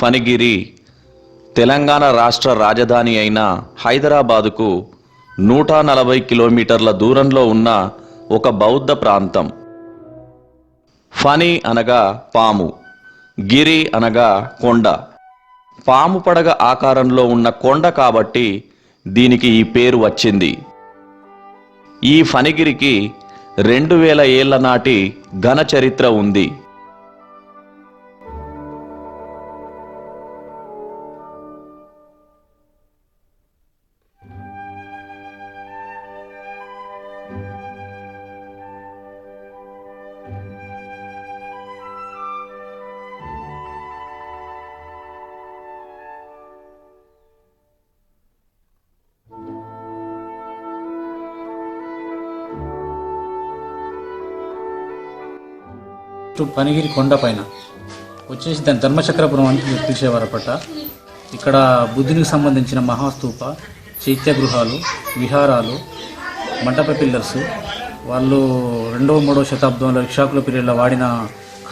ఫణిగిరి తెలంగాణ రాష్ట్ర రాజధాని అయిన హైదరాబాదుకు నూట నలభై కిలోమీటర్ల దూరంలో ఉన్న ఒక బౌద్ధ ప్రాంతం. ఫణి అనగా పాము గిరి అనగా కొండ. పాము పడగ ఆకారంలో ఉన్న కొండ కాబట్టి దీనికి ఈ పేరు వచ్చింది. ఈ ఫణిగిరికి రెండు వేల ఏళ్ళ నాటి ఘన చరిత్ర ఉంది. చుట్టూ పనిగిరి కొండ పైన. వచ్చేసి దాని ధర్మచక్రపురం అని పిలిచేవారపట ఇక్కడ బుద్ధునికి సంబంధించిన మహాస్తూప చైత్య గృహాలు విహారాలు మంటప పిల్లర్స్ వాళ్ళు రెండవ మూడవ శతాబ్దంలో ఇక్షాకుల పీరియడ్లో వాడిన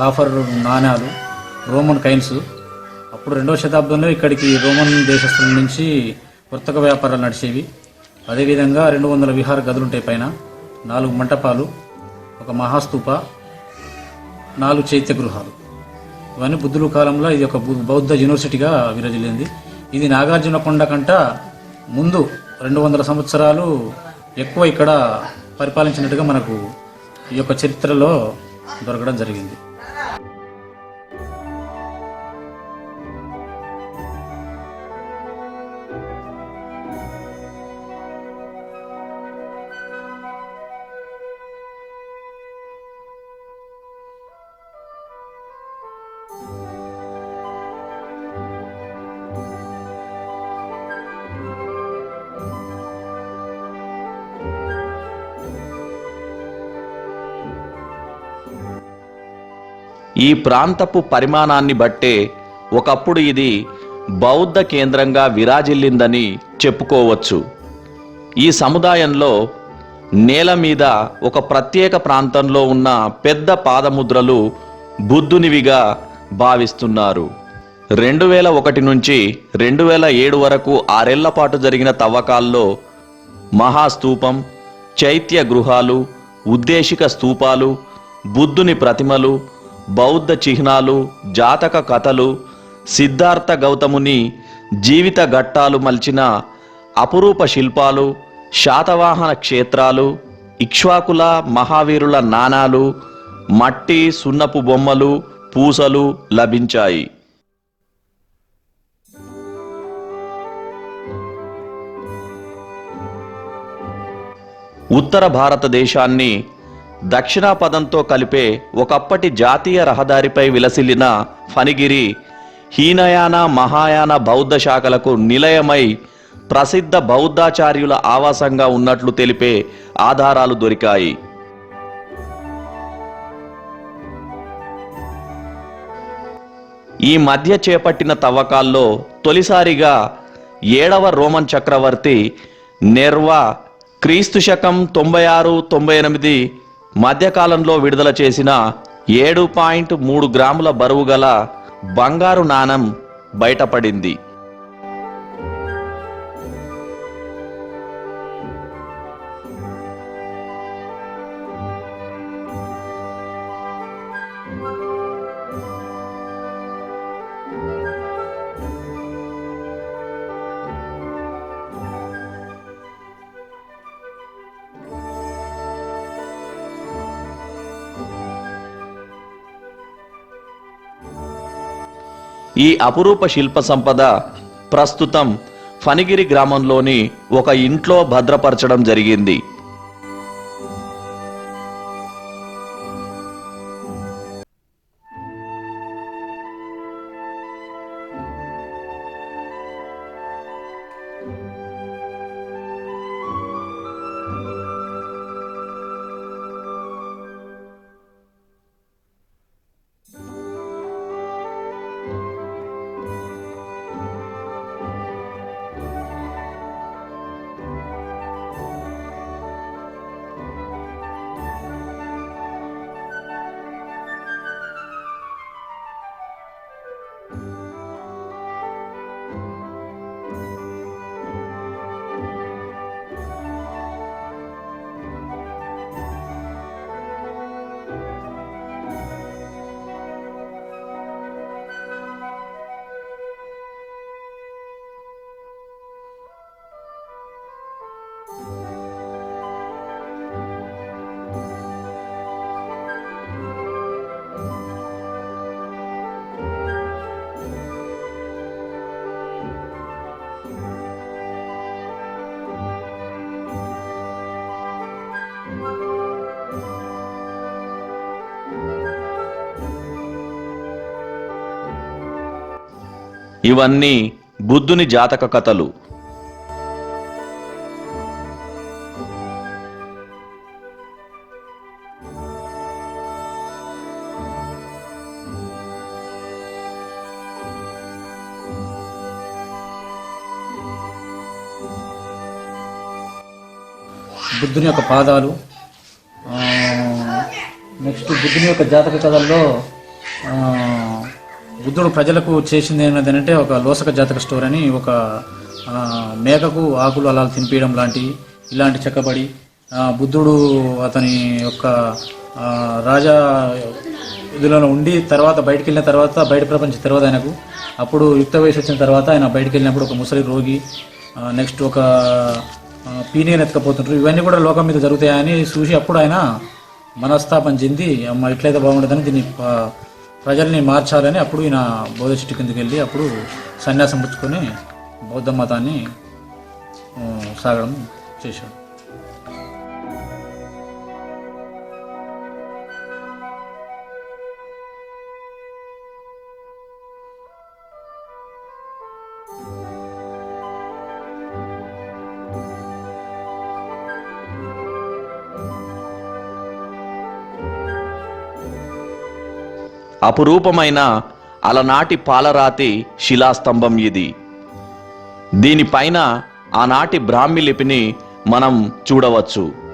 కాఫర్ నాణ్యాలు రోమన్ కైన్స్. అప్పుడు రెండవ శతాబ్దంలో ఇక్కడికి రోమన్ దేశస్తుల నుంచి వర్తక వ్యాపారాలు నడిచేవి. అదేవిధంగా రెండు వందల విహార గదులుంటాయి పైన. నాలుగు మంటపాలు ఒక మహాస్తూప నాలుగు చైత్య గృహాలు ఇవన్నీ బుద్ధుల కాలంలో ఇది ఒక బు- బౌద్ధ యూనివర్సిటీగా విరజిల్లింది. ఇది నాగార్జున కొండ కంట ముందు రెండు వందల సంవత్సరాలు ఎక్కువ ఇక్కడ పరిపాలించినట్టుగా మనకు ఈ యొక్క చరిత్రలో దొరకడం జరిగింది. ఈ ప్రాంతపు పరిమాణాన్ని బట్టే ఒకప్పుడు ఇది బౌద్ధ కేంద్రంగా విరాజిల్లిందని చెప్పుకోవచ్చు. ఈ సముదాయంలో నేల మీద ఒక ప్రత్యేక ప్రాంతంలో ఉన్న పెద్ద పాదముద్రలు బుద్ధునివిగా భావిస్తున్నారు. రెండు వేల ఒకటి నుంచి రెండు వేల ఏడు వరకు ఆరేళ్ళ పాటు జరిగిన తవ్వకాల్లో మహాస్తూపం చైత్య గృహాలు ఉద్దేశిక స్తూపాలు బుద్ధుని ప్రతిమలు బౌద్ధ చిహ్నాలు జాతక కథలు సిద్ధార్థ గౌతముని జీవిత ఘట్టాలు మలిచిన అపురూప శిల్పాలు శాతవాహన క్షేత్రాలు ఇక్ష్వాకుల మహావీరుల నాణాలు మట్టి సున్నపు బొమ్మలు పూసలు లభించాయి. ఉత్తర భారతదేశాన్ని దక్షిణాపదంతో కలిపే ఒకప్పటి జాతీయ రహదారిపై విలసిల్లిన ఫణిగిరి హీనయాన మహాయాన బౌద్ధ శాఖలకు నిలయమై ప్రసిద్ధ బౌద్ధాచార్యుల ఆవాసంగా ఉన్నట్లు తెలిపే ఆధారాలు దొరికాయి. ఈ మధ్య చేపట్టిన తవ్వకాల్లో తొలిసారిగా ఏడవ రోమన్ చక్రవర్తి నెర్వా క్రీస్తు శకం తొంభై ఆరు తొంభై ఎనిమిది మధ్యకాలంలో విడుదల చేసిన ఏడు పాయింట్ మూడు గ్రాముల బరువు గల బంగారు నాణం బయటపడింది. ఈ అపురూప శిల్ప సంపద ప్రస్తుతం ఫణిగిరి గ్రామంలోని ఒక ఇంట్లో భద్రపరచడం జరిగింది. ఇవన్నీ బుద్ధుని జాతక కథలు. బుద్ధుని యొక్క పాదాలు ఆ, నెక్స్ట్ బుద్ధుని యొక్క జాతక కథల్లో ఆ, బుద్ధుడు ప్రజలకు చేసింది ఏంటంటే అంటే ఒక లోసక జాతక స్టోర్ అని ఒక మేకకు ఆకులు అలా తినిపించడం లాంటివి ఇలాంటి చెక్కబడి బుద్ధుడు అతని యొక్క రాజా ఇదిలో ఉండి తర్వాత బయటికి వెళ్ళిన తర్వాత బయట ప్రపంచం తర్వాత ఆయనకు అప్పుడు యుక్త వయసు వచ్చిన తర్వాత ఆయన బయటికి వెళ్ళినప్పుడు ఒక ముసలి రోగి నెక్స్ట్ ఒక పీనియన్ ఎత్తుకపోతుంటారు ఇవన్నీ కూడా లోకం మీద జరుగుతాయని చూసి అప్పుడు ఆయన మనస్తాపం చెంది అమ్మ ఇట్లయితే బాగుండదని దీన్ని ప్రజల్ని మార్చాలని అప్పుడు ఈయన బౌద్ధ చెట్టు కిందకి వెళ్ళి అప్పుడు సన్యాసం పుచ్చుకొని బౌద్ధ మతాన్ని సాగడం చేశాడు. అపురూపమైన అలనాటి పాలరాతి శిలాస్తంభం ఇది. దీనిపైన ఆనాటి బ్రాహ్మి లిపిని మనం చూడవచ్చు.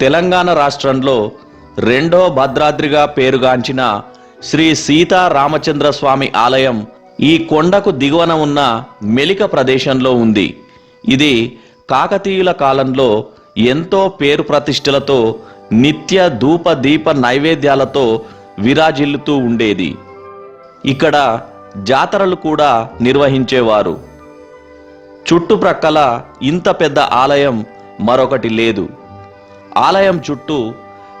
తెలంగాణ రాష్ట్రంలో రెండో భద్రాద్రిగా పేరుగాంచిన శ్రీ సీతా రామచంద్ర స్వామి ఆలయం ఈ కొండకు దిగువన ఉన్న మెలిక ప్రదేశంలో ఉంది. ఇది కాకతీయుల కాలంలో ఎంతో పేరు ప్రతిష్టలతో నిత్య ధూప దీప నైవేద్యాలతో విరాజిల్లుతూ ఉండేది. ఇక్కడ జాతరలు కూడా నిర్వహించేవారు. చుట్టుప్రక్కల ఇంత పెద్ద ఆలయం మరొకటి లేదు. ఆలయం చుట్టూ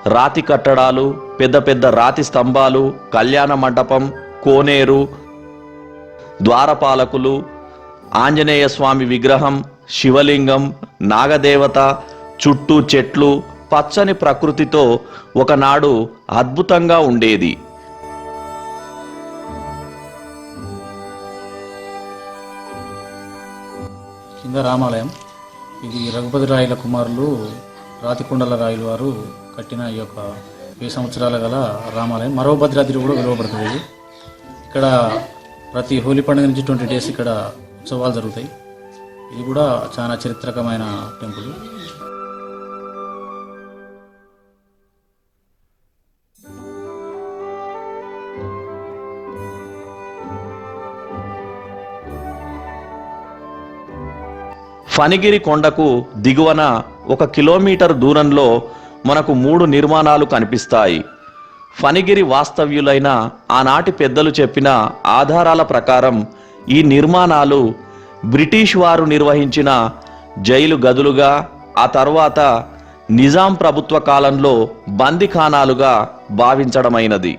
రాతి కట్టడాలు పెద్ద పెద్ద రాతి స్తంభాలు కళ్యాణ మండపం కోనేరు ద్వారపాలకులు ఆంజనేయ స్వామి విగ్రహం శివలింగం నాగదేవత చుట్టూ చెట్లు పచ్చని ప్రకృతితో ఒకనాడు అద్భుతంగా ఉండేది. కింద రామాలయం. ఇది రఘుపతి రాయల కుమారులు రాతికొండల రాయలు వారు కట్టిన ఈ యొక్క వెయ్యి సంవత్సరాల గల రామాలయం మరో భద్రాద్రి కూడా పిలువబడుతుంది ఇక్కడ ప్రతి హోలీ పండుగ నుంచి ట్వంటీ డేస్ ఇక్కడ ఉత్సవాలు జరుగుతాయి. ఇది కూడా చాలా చరిత్రకమైన టెంపుల్. ఫణిగిరి కొండకు దిగువన ఒక కిలోమీటర్ దూరంలో మనకు మూడు నిర్మాణాలు కనిపిస్తాయి. ఫణిగిరి వాస్తవ్యులైన ఆనాటి పెద్దలు చెప్పిన ఆధారాల ప్రకారం ఈ నిర్మాణాలు బ్రిటిష్ వారు నిర్వహించిన జైలు గదులుగా ఆ తర్వాత నిజాం ప్రభుత్వ కాలంలో బందిఖానాలుగా భావించడమైనది.